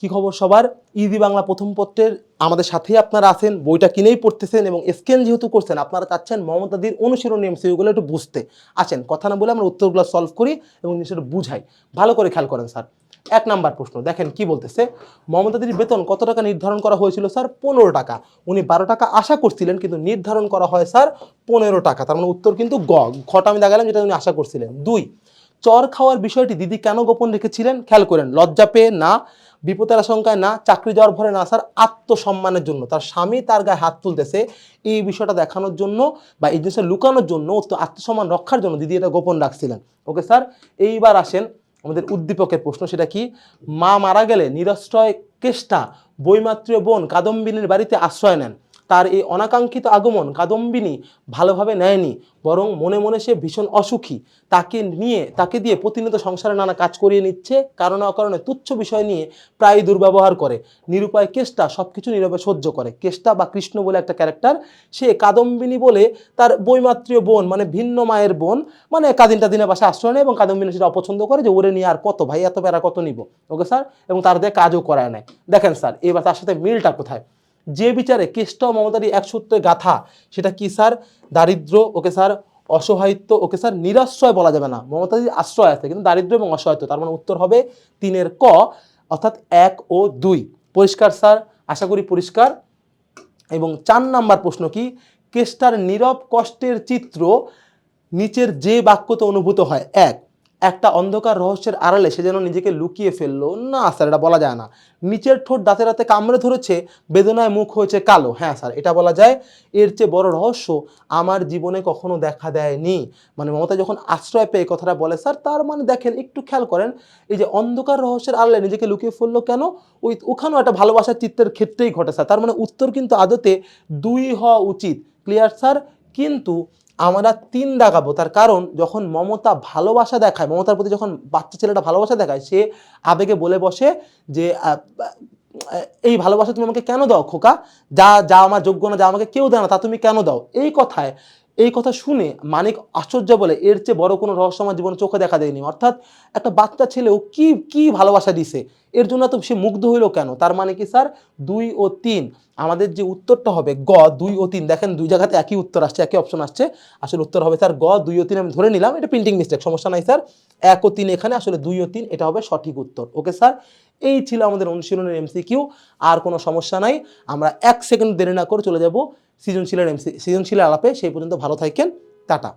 কি খবর সবার? ইজি বাংলা প্রথম পত্রের আমাদের সাথেই আপনারা আছেন, বইটা কিনেই পড়তেছেন এবং স্ক্যান যেহেতু করছেন, আপনারা চাচ্ছেন মমতাদির অনুশীলনী এমসিউগুলো একটু বুঝতে। আসেন, কথা না বলে আমরা উত্তরগুলো সলভ করি এবং জিনিসটা বুঝাই। ভালো করে খেয়াল করেন, স্যার। এক নাম্বার প্রশ্ন, দেখেন কি বলতেছে? মমতাদির বেতন কত টাকা নির্ধারণ করা হয়েছিল, স্যার? পনেরো টাকা। উনি বারো টাকা আশা করছিলেন, কিন্তু নির্ধারণ করা হয়, স্যার, পনেরো টাকা। তার মানে উত্তর কিন্তু গ, ঘটা আমি দেখালাম যেটা উনি আশা করছিলেন। দুই চর খাওয়ার বিষয়টি দিদি কেন গোপন রেখেছিলেন? খেয়াল করেন, লজ্জা পেয়ে না, বিপদের আশঙ্কায় না, চাকরি যাওয়ার ভরে না, স্যার, আত্মসম্মানের জন্য। তার স্বামী তার গায়ে হাত তুলতেছে এই বিষয়টা দেখানোর জন্য বা এই জিনিসটা লুকানোর জন্য আত্মসম্মান রক্ষার জন্য দিদি এটা গোপন রাখছিলেন। ওকে, স্যার, এইবার আসেন আমাদের উদ্দীপকের প্রশ্ন, সেটা কি? মা মারা গেলে নিরশ্রয় কেষ্টা বৈমাত্রীয় বোন কাদম্বিনীর বাড়িতে আশ্রয় নেন। তার এই অনাকাঙ্ক্ষিত আগমন কাদম্বিনী ভালোভাবে নেয়নি, বরং মনে মনে সে ভীষণ অসুখী। তাকে নিয়ে, তাকে দিয়ে প্রতিনিয়ত সংসারে নানা কাজ করিয়ে নিচ্ছে, কারণে অকারণে তুচ্ছ বিষয় নিয়ে প্রায় দুর্ব্যবহার করে। নিরুপায় কেষ্টা সব কিছু নীরবে সহ্য করে। কেষ্টা বা কৃষ্ণ বলে একটা ক্যারেক্টার, সে কাদম্বিনী বলে তার বৈমাত্রীয় বোন মানে ভিন্ন মায়ের বোন মানে কাদিন টাদিনের বাসায় আশ্রয় নেয় এবং কাদম্বিনী সেটা অপছন্দ করে যে, ওরে নিয়ে আর কত ভাই, এত বেড়া কত নিব? Okay sir? এবং তার দিয়ে কাজও করায় নেয়। দেখেন স্যার, এবার তার সাথে মিলটা কোথায়? যে বিচারে কেষ্ট মমতারি এক সূত্রে গাথা, সেটা কি স্যার? দারিদ্র, ওকে স্যার, অসহায়িত্ব, ওকে স্যার, নিরাশ্রয় বলা যাবে না। মমতাদির আশ্রয় আছে, কিন্তু দারিদ্র এবং অসহায়িত্ব, তার মানে উত্তর হবে তিনের ক, অর্থাৎ এক ও দুই। পরিষ্কার স্যার? আশা করি পরিষ্কার। এবং চার নাম্বার প্রশ্ন কি? কেষ্টার নীরব কষ্টের চিত্র নিচের যে বাক্যতে অনুভূত হয়, এক। একটা অন্ধকার রহস্যের আড়ালে সে যেন নিজেকে লুকিয়ে ফেলল। না, স্যার, এটা বলা যায় না। নিচের ঠোঁট দাঁতে দাঁতে কামড়ে ধরেছে, বেদনায় মুখ হয়েছে কালো। হ্যাঁ স্যার, এটা বলা যায়। এর চেয়ে বড় রহস্য আমার জীবনে কখনো দেখা দেয়নি। মানে মমতা যখন আশ্রয় পেয়ে কথাটা বলে, স্যার, তার মানে দেখেন, একটু খেয়াল করেন, এই যে অন্ধকার রহস্যের আড়ালে নিজেকে লুকিয়ে ফেলল কেন? ওই ওখানেও একটা ভালোবাসার চিত্রের ক্ষেত্রেই ঘটে, স্যার। তার মানে উত্তর কিন্তু আদতে দুই হওয়া উচিত। Clear, sir? কিন্তু আমরা তিন দাগাবো তার কারণ যখন মমতা ভালোবাসা দেখায়, মমতার প্রতি যখন বাচ্চা ছেলেটা ভালোবাসা দেখায়, সে আবেগে বলে বসে যে এই ভালোবাসা তুমি আমাকে কেন দাও খোকা? যা যা আমার যোগ্য না, যা আমাকে কেউ দেয় না, তা তুমি কেন দাও? এই কথায় এই কথা শুনে মানিক আশ্চর্য বলে, এর চেয়ে বড় কোনো রহস্য আমার জীবনে চোখে দেখা দেয়নি। অর্থাৎ একটা বাচ্চা ছেলেও কি কি ভালোবাসা দিছে? এর জন্য তো সে মুগ্ধ হইল কেন? তার মানে কি, স্যার? দুই ও তিন। আমাদের যে উত্তরটা হবে গ, দুই ও তিন। দেখেন, দুই জায়গাতে একই উত্তর আসছে, একই অপশন আসছে। আসলে উত্তর হবে, স্যার, গ, দুই ও তিন আমি ধরে নিলাম, এটা প্রিন্টিং মিস্টেক সমস্যা নাই, স্যার। এক ও তিন এখানে, আসলে দুই ও তিন, এটা হবে সঠিক উত্তর। Okay, sir? এই ছিল আমাদের অনুশীলনের এমসিকিউ আর কোনো সমস্যা নাই। আমরা এক সেকেন্ড দেরি না করে চলে যাব সৃজনশীলের এমসি সৃজনশীলের আলাপে। সেই পর্যন্ত ভালো থাকেন। টাটা।